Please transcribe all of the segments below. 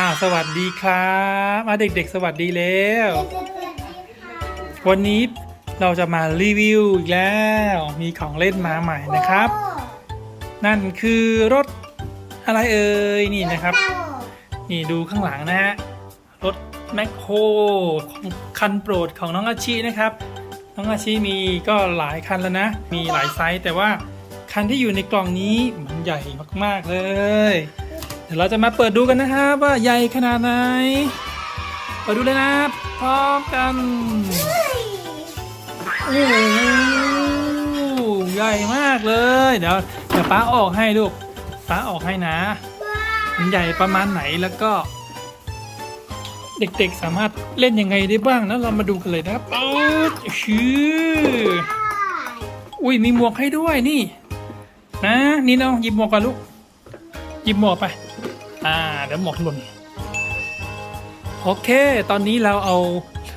อ่าสวัสดีครับมาเด็กๆ สวัสดีแล้ว วันนี้เราจะมารีวิวอีกแล้ว มีของเล่นมาใหม่นะครับ นั่นคือรถอะไรเอ่ยนี่นะครับ นี่ดูข้างหลังนะฮะรถแมคโครของคันโปรดของน้องอาชีนะครับ น้องอาชีมีก็หลายคันแล้วนะ มีหลายไซส์แต่ว่าคันที่อยู่ในกล่องนี้มัน ใหญ่มากๆเลย เดี๋ยวเราจะมาเปิดดูกันนะครับว่าใหญ่ขนาดไหน เปิดดูเลยนะพร้อมกันโอ้โหใหญ่มากเลย เดี๋ยวเดี๋ยวป้าออกให้ลูกป้าออกให้นะ มันใหญ่ประมาณไหนแล้วก็ เด็กๆสามารถเล่นยังไงได้บ้างนะเรามาดูกันเลยนะครับเออชื่ออุ้ยมีหมวกให้ด้วยนี่ นะนี่เน้องหยิบหมวกกันลูกหยิบหมวกไป อ่า เดี๋ยวหมวกหล่นโอเค ตอนนี้เราเอา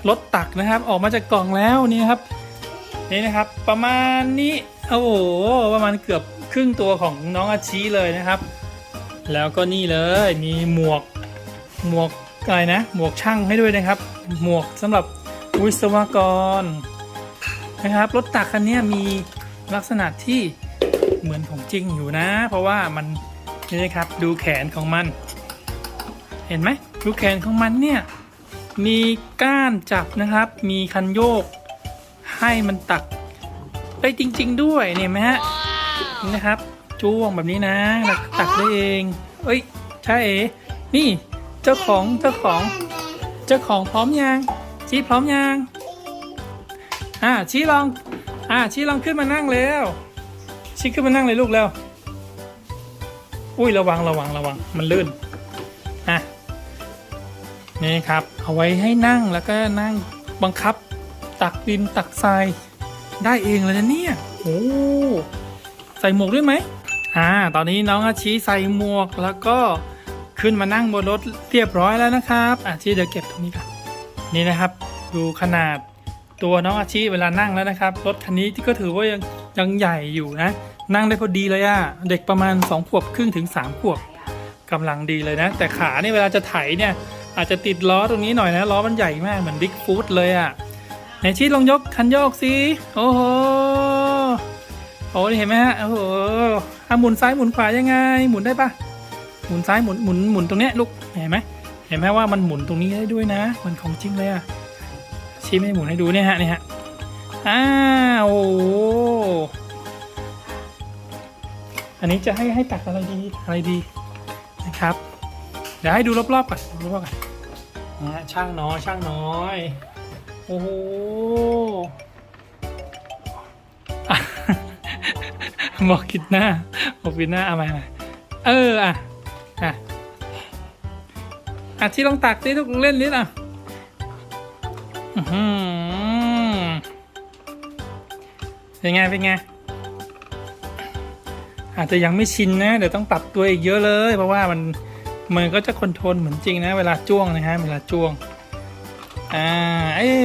รถตักนะครับ ออกมาจากกล่องแล้วนี่ครับ นี่นะครับ ประมาณนี้โอ้โหประมาณเกือบครึ่งตัวของน้องอาชีเลยนะครับ แล้วก็นี่เลยมีหมวกหมวกอะไรนะ หมวกช่างให้ด้วยนะครับ หมวกสำหรับวิศวกรนะครับรถตักคันนี้มีลักษณะที่ เหมือนของจริงอยู่นะ เพราะว่ามันนี่นะครับดูแขนของมัน เห็นไหมดูแขนของมันเนี่ยมีก้านจับนะครับ มีคันโยก ให้มันตักได้จริง ๆ ด้วยเนี่ยไหมฮะนี่นะครับจ้วงแบบนี้นะแล้วก็ตักได้เอง เอ้ยใช่เอ๋นี่เจ้าของเจ้าของ เจ้าของพร้อมยังชี้พร้อมยังอ่าชี้ลองอ่าชี้ลองขึ้นมานั่งแล้ว ชี้ขึ้นมานั่งเลยลูกแล้ว อุ้ยระวังระวังระวัง มันลื่นอะนี่ครับ เอาไว้ให้นั่งแล้วก็นั่งบังคับ ตักดินตักทรายได้เองเลยนะเนี่ยโอ้ใส่หมวกด้วยไหมอ่า ตอนนี้น้องอาชีใส่หมวกแล้วก็ขึ้นมานั่งบนรถเรียบร้อยแล้วนะครับอาชีเดี๋ยวเก็บตรงนี้ก่อนนี่นะครับ ดูขนาดตัวน้องอาชีเวลานั่งแล้วนะครับ รถคันนี้ที่ก็ถือว่ายัง ยังใหญ่อยู่นะ นั่งได้พอดีเลยอะเด็กประมาณ2ขวบครึ่งถึง3ขวบกำลังดีเลยนะ แต่ขาเนี่ยเวลาจะไถเนี่ยอาจจะติดล้อตรงนี้หน่อยนะ ล้อมันใหญ่มากเหมือนบิ๊กฟูดเลยอะไหนชีลองยกคันโยกสิโอ้โหโอ้เห็นไหมฮะโอ้โหอะหมุนซ้ายหมุนขวายังไง หมุนได้ปะหมุนซ้ายหมุนหมุนหมุนตรงเนี้ยลูกเห็นไหมเห็นไหมว่ามันหมุนตรงนี้ได้ด้วยนะ มันของจริงเลยอะชี้ไม่ได้หมุนให้ดูเนี่ยฮะเนี่ยฮะ อ้าวโอ้อันนี้จะให้ให้ตักอะไรดีอะไรดีนะครับ เดี๋ยวให้ดูรอบๆก่อนดูรอบๆก่อนนะช่างน้อยช่างน้อย โอ้โหบอกคิดหน้าบอกคิดหน้าเอามาเอออะอะอะที่ลองตักดิทุกเล่นนิดอะอื้อหือ เป็นไงเป็นไงอาจจะยังไม่ชินนะเดี๋ยวต้องปรับตัวอีกเยอะเลย เพราะว่ามันมันก็จะคอนโทรลเหมือนจริงนะเวลาจ้วงนะฮะเวลาจ้วงอ่าเอ๊ะ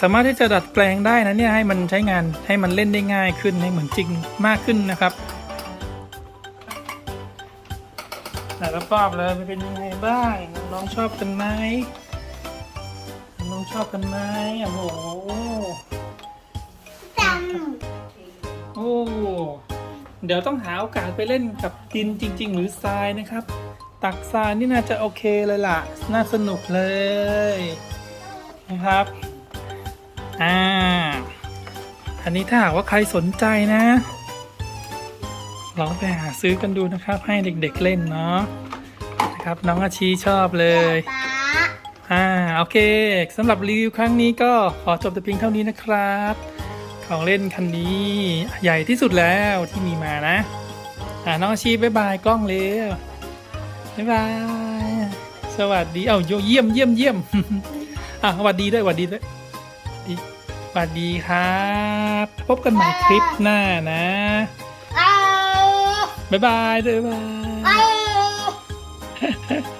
สามารถที่จะดัดแปลงได้นะเนี่ยให้มันใช้งานให้มันเล่นได้ง่ายขึ้นให้เหมือนจริงมากขึ้นนะครับแต่ละรอบเลยมันเป็นยังไงบ้างน้องชอบกันไหมน้องชอบกันไหมโอ้โห เดี๋ยวต้องหาโอกาสไปเล่นกับดินจริง ๆ หรือทรายนะครับ ตักทรายนี่น่าจะโอเคเลยล่ะ น่าสนุกเลยนะครับ อ่า อันนี้ถ้าหากว่าใครสนใจนะลองไปหาซื้อกันดูนะครับ ให้เด็กๆเล่นเนาะนะครับน้องอาชีชอบเลยอ่าโอเคสำหรับรีวิวครั้งนี้ก็ขอจบแต่เพียงเท่านี้นะครับ ของเล่นคันนี้ใหญ่ที่สุดแล้วที่มีมานะ อ่าน้องอาชีพบ๊ายบายกล้องเลยบ๊ายบาย สวัสดี เอ้าโยเยี่ยมเยี่ยมเยี่ยมอะสวัสดีด้วยสวัสดีด้วยสวัสดีสวัสดีครับ พบกันใหม่คลิปหน้านะบ๊ายบายด้วยบ๊ายบาย